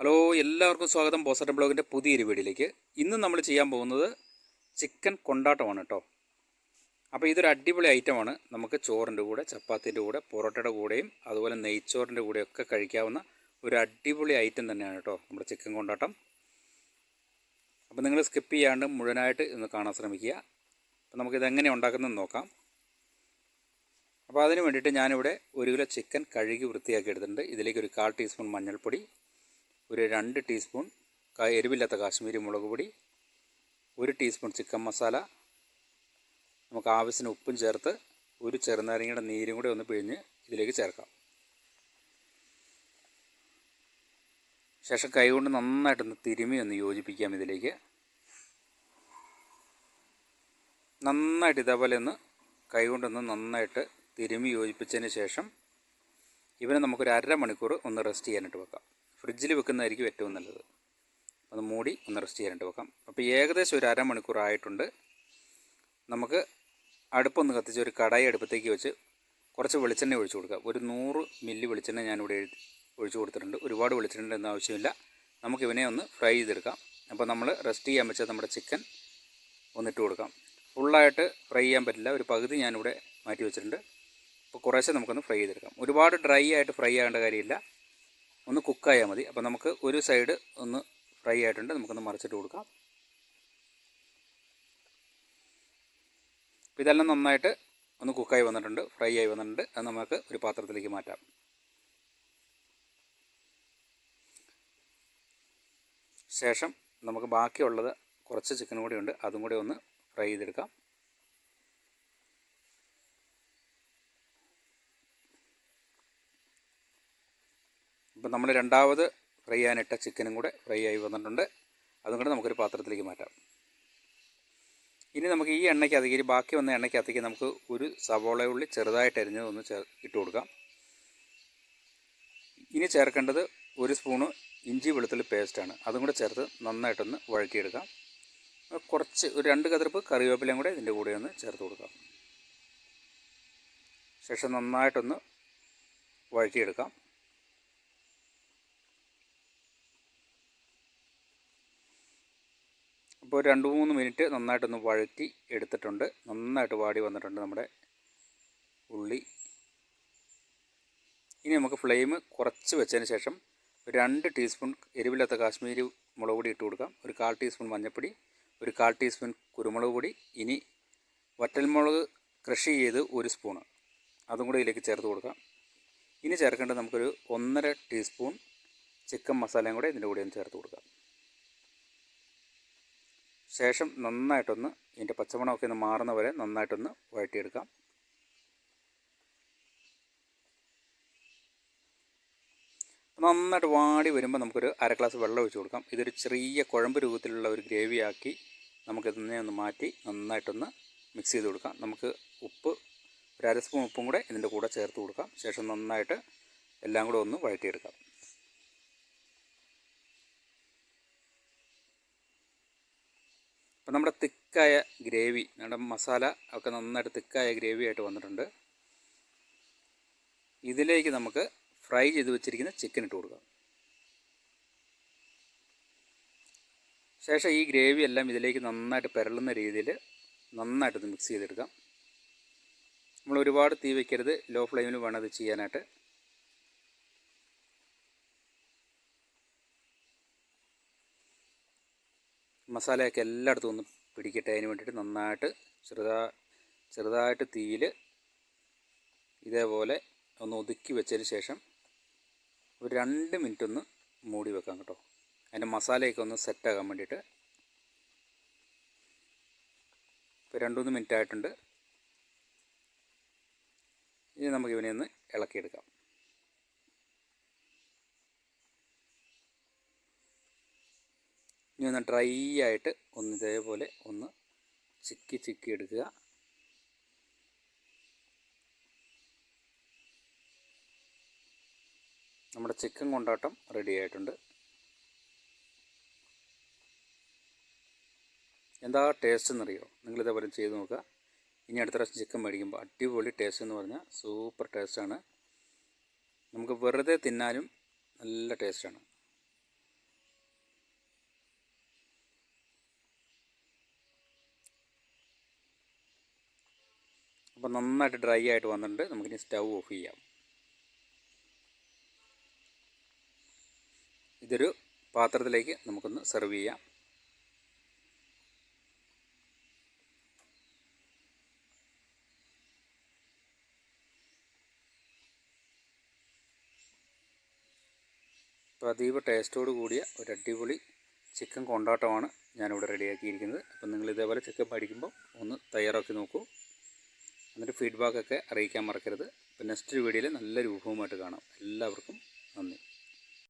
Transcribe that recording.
Hello എല്ലാവർക്കും സ്വാഗതം ബോസറ്റം ബ്ലോഗിന്റെ പുതിയൊരു വീഡിയോയിലേക്ക്. ഇന്ന് നമ്മൾ ചെയ്യാൻ പോകുന്നത് ചിക്കൻ കൊണ്ടാട്ടമാണ് കേട്ടോ. അപ്പോൾ ഇതൊരു അടിപൊളി ഐറ്റമാണ്. നമുക്ക് ചോറിന്റെ കൂടെ ചപ്പാത്തിന്റെ കൂടെ പൊറോട്ടയുടെ കൂടെയും അതുപോലെ നെയ്ച്ചോറിന്റെ കൂടെയൊക്കെ കഴിക്കാവുന്ന ഒരു അടിപൊളി ഐറ്റം തന്നെയാണ് കേട്ടോ നമ്മുടെ ചിക്കൻ കൊണ്ടാട്ടം. അപ്പോൾ നിങ്ങൾ സ്കിപ്പ് ചെയ്യാണ്ട് മുഴുവനായിട്ട് ഇന്ന് കാണാൻ ശ്രമിക്കുക. അപ്പോൾ നമുക്കിത് എങ്ങനെ ഉണ്ടാക്കുന്നതെന്ന് നോക്കാം. അപ്പോൾ അതിന് വേണ്ടിയിട്ട് ഞാനിവിടെ ഒരു കിലോ ചിക്കൻ കഴുകി വൃത്തിയാക്കി എടുത്തിട്ടുണ്ട്. ഇതിലേക്ക് ഒരു കാൽ ടീസ്പൂൺ മഞ്ഞൾപ്പൊടി ഒരു രണ്ട് ടീസ്പൂൺ എരിവില്ലാത്ത കാശ്മീരി മുളക് പൊടി ഒരു ടീസ്പൂൺ ചിക്കൻ മസാല നമുക്ക് ആവശ്യത്തിന് ഉപ്പും ചേർത്ത് ഒരു ചെറുനാരങ്ങയുടെ നീരും കൂടെ ഒന്ന് പിഴിഞ്ഞ് ഇതിലേക്ക് ചേർക്കാം. ശേഷം കൈകൊണ്ട് നന്നായിട്ടൊന്ന് തിരുമി ഒന്ന് യോജിപ്പിക്കാം ഇതിലേക്ക്. നന്നായിട്ട് ഇതേപോലെ ഒന്ന് കൈകൊണ്ടൊന്ന് നന്നായിട്ട് തിരുമി യോജിപ്പിച്ചതിന് ശേഷം ഇവനെ നമുക്കൊരു അരമണിക്കൂർ ഒന്ന് റെസ്റ്റ് ചെയ്യാനായിട്ട് വെക്കാം. ഫ്രിഡ്ജിൽ വെക്കുന്നതായിരിക്കും ഏറ്റവും നല്ലത്. അത് മൂടി ഒന്ന് റെസ്റ്റ് ചെയ്യാനായിട്ട് വെക്കാം. അപ്പോൾ ഏകദേശം ഒരു അരമണിക്കൂർ ആയിട്ടുണ്ട് നമുക്ക് അടുപ്പൊന്ന് കത്തിച്ച് ഒരു കടായി അടുപ്പത്തേക്ക് വെച്ച് കുറച്ച് വെളിച്ചെണ്ണ ഒഴിച്ചു കൊടുക്കുക ഒരു നൂറ് മില്ലി വെളിച്ചെണ്ണ ഞാനിവിടെ ഒഴിച്ചു കൊടുത്തിട്ടുണ്ട്. ഒരുപാട് വെളിച്ചെണ്ണ എന്ന ആവശ്യമില്ല. നമുക്ക് ഇവനെ ഒന്ന് ഫ്രൈ ചെയ്തെടുക്കാം. അപ്പോൾ നമ്മൾ റെസ്റ്റ് ചെയ്യാൻ വെച്ചാൽ നമ്മുടെ ചിക്കൻ ഒന്നിട്ട് കൊടുക്കാം. ഫുള്ളായിട്ട് ഫ്രൈ ചെയ്യാൻ പറ്റില്ല. ഒരു പകുതി ഞാനിവിടെ മാറ്റി വെച്ചിട്ടുണ്ട്. അപ്പോൾ കുറേശ്ശെ നമുക്കൊന്ന് ഫ്രൈ ചെയ്തെടുക്കാം. ഒരുപാട് ഡ്രൈ ആയിട്ട് ഫ്രൈ ആകേണ്ട കാര്യമില്ല. ഒന്ന് കുക്കായാൽ മതി. അപ്പോൾ നമുക്ക് ഒരു സൈഡ് ഒന്ന് ഫ്രൈ ആയിട്ടുണ്ട്. നമുക്കൊന്ന് മറിച്ചിട്ട് കൊടുക്കാം. അപ്പോൾ ഇതെല്ലാം നന്നായിട്ട് ഒന്ന് കുക്കായി വന്നിട്ടുണ്ട്. ഫ്രൈ ആയി വന്നിട്ടുണ്ട്. അത് നമുക്ക് ഒരു പാത്രത്തിലേക്ക് മാറ്റാം. ശേഷം നമുക്ക് ബാക്കിയുള്ളത് കുറച്ച് ചിക്കൻ കൂടി ഉണ്ട്. അതും കൂടി ഒന്ന് ഫ്രൈ ചെയ്തെടുക്കാം. ഇപ്പം നമ്മൾ രണ്ടാമത് ഫ്രൈ ചെയ്യാനിട്ട ചിക്കനും കൂടെ ഫ്രൈ ആയി വന്നിട്ടുണ്ട്. അതും കൂടെ നമുക്കൊരു പാത്രത്തിലേക്ക് മാറ്റാം. ഇനി നമുക്ക് ഈ എണ്ണയ്ക്കകത്തേക്ക് ഇനി ബാക്കി വന്ന എണ്ണയ്ക്കകത്തേക്ക് നമുക്ക് ഒരു സവോള ഉള്ളി ചെറുതായിട്ട് അരിഞ്ഞത് ഒന്ന് ചേർ ഇട്ട് കൊടുക്കാം. ഇനി ചേർക്കേണ്ടത് ഒരു സ്പൂണ് ഇഞ്ചി വെളുത്തുള്ളി പേസ്റ്റാണ് അതും കൂടെ ചേർത്ത് നന്നായിട്ടൊന്ന് വഴറ്റിയെടുക്കാം. കുറച്ച് ഒരു രണ്ട് കതിർപ്പ് കറിവേപ്പിലയും കൂടെ ഇതിന്റെ കൂടെ ഒന്ന് ചേർത്ത് കൊടുക്കാം. ശേഷം നന്നായിട്ടൊന്ന് വഴറ്റിയെടുക്കാം. അപ്പോൾ രണ്ട് മൂന്ന് മിനിറ്റ് നന്നായിട്ടൊന്ന് വഴറ്റി എടുത്തിട്ടുണ്ട്. നന്നായിട്ട് വാടി വന്നിട്ടുണ്ട് നമ്മുടെ ഉള്ളി. ഇനി നമുക്ക് ഫ്ലെയിം കുറച്ച് വെച്ചതിന് ശേഷം രണ്ട് ടീസ്പൂൺ എരിവില്ലാത്ത കാശ്മീരി മുളക് പൊടി ഇട്ട് കൊടുക്കാം. ഒരു കാൽ ടീസ്പൂൺ മഞ്ഞൾപ്പൊടി ഒരു കാൽ ടീസ്പൂൺ കുരുമുളക് പൊടി ഇനി വറ്റൽമുളക് കൃഷി ചെയ്ത് ഒരു സ്പൂണ് അതും കൂടി ഇതിലേക്ക് ചേർത്ത് കൊടുക്കാം. ഇനി ചേർക്കേണ്ടത് നമുക്കൊരു ഒന്നര ടീസ്പൂൺ ചിക്കൻ മസാലയും കൂടെ ഇതിന്റെ കൂടെ ഒന്ന് ചേർത്ത് കൊടുക്കാം. ശേഷം നന്നായിട്ടൊന്ന് ഇതിന്റെ പച്ചമണമൊക്കെ ഒന്ന് മാറുന്ന വരെ നന്നായിട്ടൊന്ന് വഴറ്റിയെടുക്കാം. നന്നായിട്ട് വാടി വരുമ്പോൾ നമുക്കൊരു അര ഗ്ലാസ് വെള്ളം ഒഴിച്ച് കൊടുക്കാം. ഇതൊരു ചെറിയ കുഴമ്പ് രൂപത്തിലുള്ള ഒരു ഗ്രേവി ആക്കി നമുക്കിതിനെ ഒന്ന് മാറ്റി നന്നായിട്ടൊന്ന് മിക്സ് ചെയ്ത് കൊടുക്കാം. നമുക്ക് ഉപ്പ് ഒരു അര സ്പൂൺ ഉപ്പും കൂടെ ഇതിന്റെ കൂടെ ചേർത്ത് കൊടുക്കാം. ശേഷം നന്നായിട്ട് എല്ലാം കൂടെ ഒന്ന് വഴറ്റിയെടുക്കാം. അപ്പം നമ്മുടെ തിക്കായ ഗ്രേവി നമ്മുടെ മസാല ഒക്കെ നന്നായിട്ട് തിക്കായ ഗ്രേവി ആയിട്ട് വന്നിട്ടുണ്ട്. ഇതിലേക്ക് നമുക്ക് ഫ്രൈ ചെയ്ത് വെച്ചിരിക്കുന്ന ചിക്കൻ ഇട്ട് കൊടുക്കാം. ശേഷം ഈ ഗ്രേവി എല്ലാം ഇതിലേക്ക് നന്നായിട്ട് പെരളുന്ന രീതിയിൽ നന്നായിട്ടൊന്ന് മിക്സ് ചെയ്തെടുക്കാം. നമ്മൾ ഒരുപാട് തീ വയ്ക്കരുത് ലോ ഫ്ലെയിമിൽ വേണം അത് ചെയ്യാനായിട്ട്. മസാലയൊക്കെ എല്ലായിടത്തും ഒന്ന് പിടിക്കട്ടെ. അതിന് വേണ്ടിയിട്ട് നന്നായിട്ട് ചെറുതാ ചെറുതായിട്ട് തീയിൽ ഇതേപോലെ ഒന്ന് ഒതുക്കി വെച്ചതിന് ശേഷം ഒരു രണ്ട് മിനിറ്റ് ഒന്ന് മൂടി വെക്കാം കേട്ടോ. അതിന്റെ മസാലയൊക്കെ ഒന്ന് സെറ്റാകാൻ വേണ്ടിയിട്ട്. ഇപ്പോൾ രണ്ട് മൂന്ന് മിനിറ്റ് ആയിട്ടുണ്ട്. ഇനി നമുക്ക് ഇവനെ ഒന്ന് ഇളക്കിയെടുക്കാം. ഇനി ഒന്ന് ഡ്രൈ ആയിട്ട് ഒന്ന് ഇതേപോലെ ഒന്ന് ചിക്കി ചിക്കി എടുക്കുക. നമ്മുടെ ചിക്കൻ കൊണ്ടാട്ടം റെഡി ആയിട്ടുണ്ട്. എന്താ ടേസ്റ്റ് എന്നറിയോ? നിങ്ങളിതേപോലെ ചെയ്ത് നോക്കുക. ഇനി അടുത്ത പ്രാവശ്യം ചിക്കൻ മേടിക്കുമ്പോൾ അടിപൊളി ടേസ്റ്റ് എന്ന് പറഞ്ഞാൽ സൂപ്പർ ടേസ്റ്റാണ് നമുക്ക് വെറുതെ തിന്നാനും നല്ല ടേസ്റ്റാണ് അപ്പോൾ നന്നായിട്ട് ഡ്രൈ ആയിട്ട് വന്നിട്ടുണ്ട്. നമുക്കിനി സ്റ്റൗ ഓഫ് ചെയ്യാം. ഇതൊരു പാത്രത്തിലേക്ക് നമുക്കൊന്ന് സെർവ് ചെയ്യാം. അപ്പോൾ അതീവ ടേസ്റ്റോട് കൂടിയ ഒരു അടിപൊളി ചിക്കൻ കൊണ്ടാട്ടമാണ് ഞാനിവിടെ റെഡിയാക്കിയിരിക്കുന്നത്. അപ്പം നിങ്ങൾ ഇതേപോലെ ചിക്കൻ പഠിക്കുമ്പോൾ ഒന്ന് തയ്യാറാക്കി നോക്കൂ. എന്നിട്ട് ഫീഡ്ബാക്കൊക്കെ അറിയിക്കാൻ മറക്കരുത്. അപ്പോൾ നെക്സ്റ്റ് വീഡിയോയിൽ നല്ലൊരു വിഭവമായിട്ട് കാണാം. എല്ലാവർക്കും